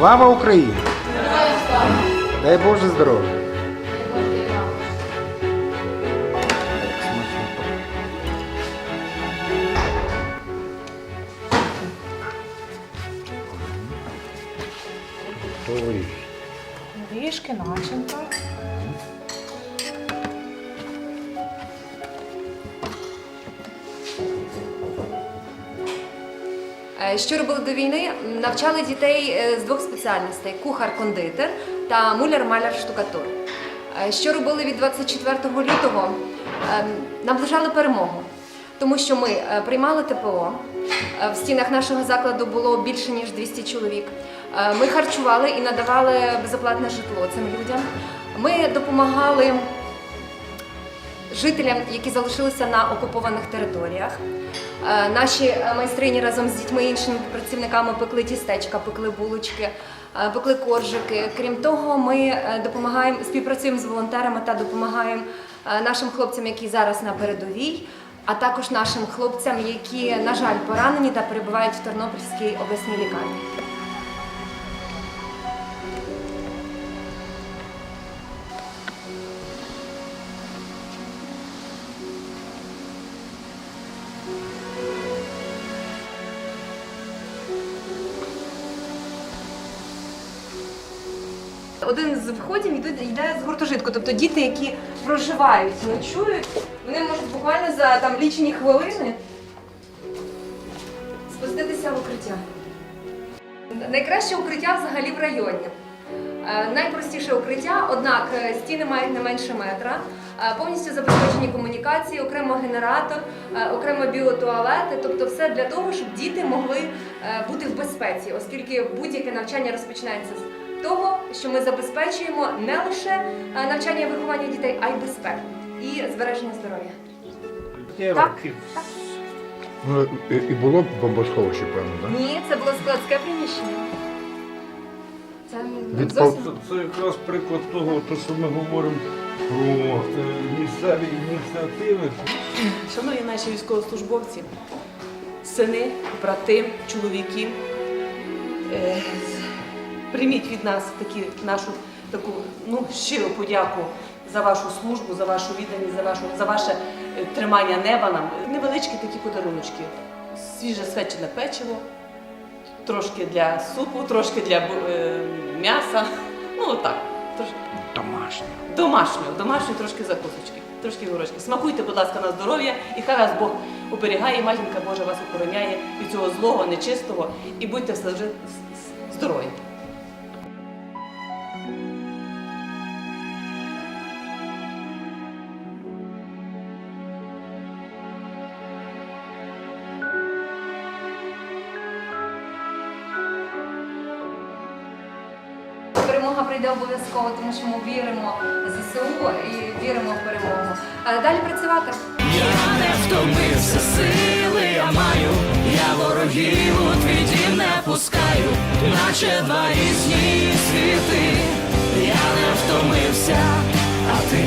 Слава Україні! Дай Боже здоров'я! Ріжки начинка. Що робили до війни? Навчали дітей е, з двох спеціальностей: кухар-кондитер та муляр-маляр-штукатур. Е, Що робили від 24 лютого? Е, Наближали перемогу, тому що ми е, приймали ТПО. Е, В стінах нашого закладу було більше ніж 200 чоловік. Е, Ми харчували і надавали безоплатне житло цим людям. Ми допомагали жителям, які залишилися на окупованих територіях. Е, Наші е, майстрині разом з дітьми і іншими працівниками пекли тістечка, пекли булочки, е, пекли коржики. Крім того, ми допомагаємо співпрацюємо з волонтерами та допомагаємо нашим хлопцям, які зараз на передовій, а також нашим хлопцям, які, на жаль, поранені та перебувають в Тернопільській обласній лікарні. Один з входів йде, з гуртожитку. Тобто діти, які проживають, ночують, вони можуть буквально за там лічені хвилини спуститися в укриття. Найкраще укриття взагалі в районі. Е, Найпростіше укриття, однак е, стіни мають не менше метра, е, повністю забезпечені комунікації, окремо генератор, окремо біотуалети, тобто все для того, щоб діти могли бути в безпеці, оскільки будь-яке навчання розпочинається з того, що ми забезпечуємо не лише е, навчання і виховання дітей, а й безпеку і збереження здоров'я. Так, так. Ну, і, і було бомбосховище, певно, так? Ні, це було складське приміщення. Це Від зовсім Це, це якраз приклад того, то, що ми говоримо про е, місцеві ініціативи. Шановні наші військовослужбовці, сини, брати, чоловіки, е, прийміть від нас такі, нашу таку ну, щиру подяку за вашу службу, за вашу відданість, за, вашу, за ваше е, тримання неба нам. Невеличкі такі подаруночки. Свіже свечене печиво, трошки для супу, трошки для е, м'яса. Ну, отак. Трошки. Домашнє. Домашнього, домашньої трошки закусочки, трошки горочки. Смакуйте, будь ласка, на здоров'я, і хай вас Бог оберігає, матінка Божа вас охороняє від цього злого, нечистого, і будьте вже здорові. Перемога прийде обов'язково, тому що ми віримо ЗСУ і віримо в перемогу. Далі працювати. Я не втомився, сили я маю, я ворогів у твій дім не пускаю, наче два різні світи. Я не втомився, а ти,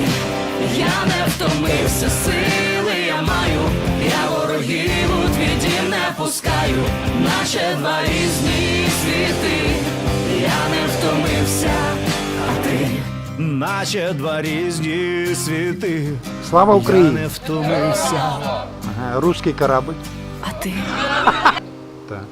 я не втомився, сили я маю, я ворогів у твій дім не пускаю, наче два різні світи. Наче два різні світи. Слава Я Україні! не втомився. Ага, руський корабль. А ти? Так.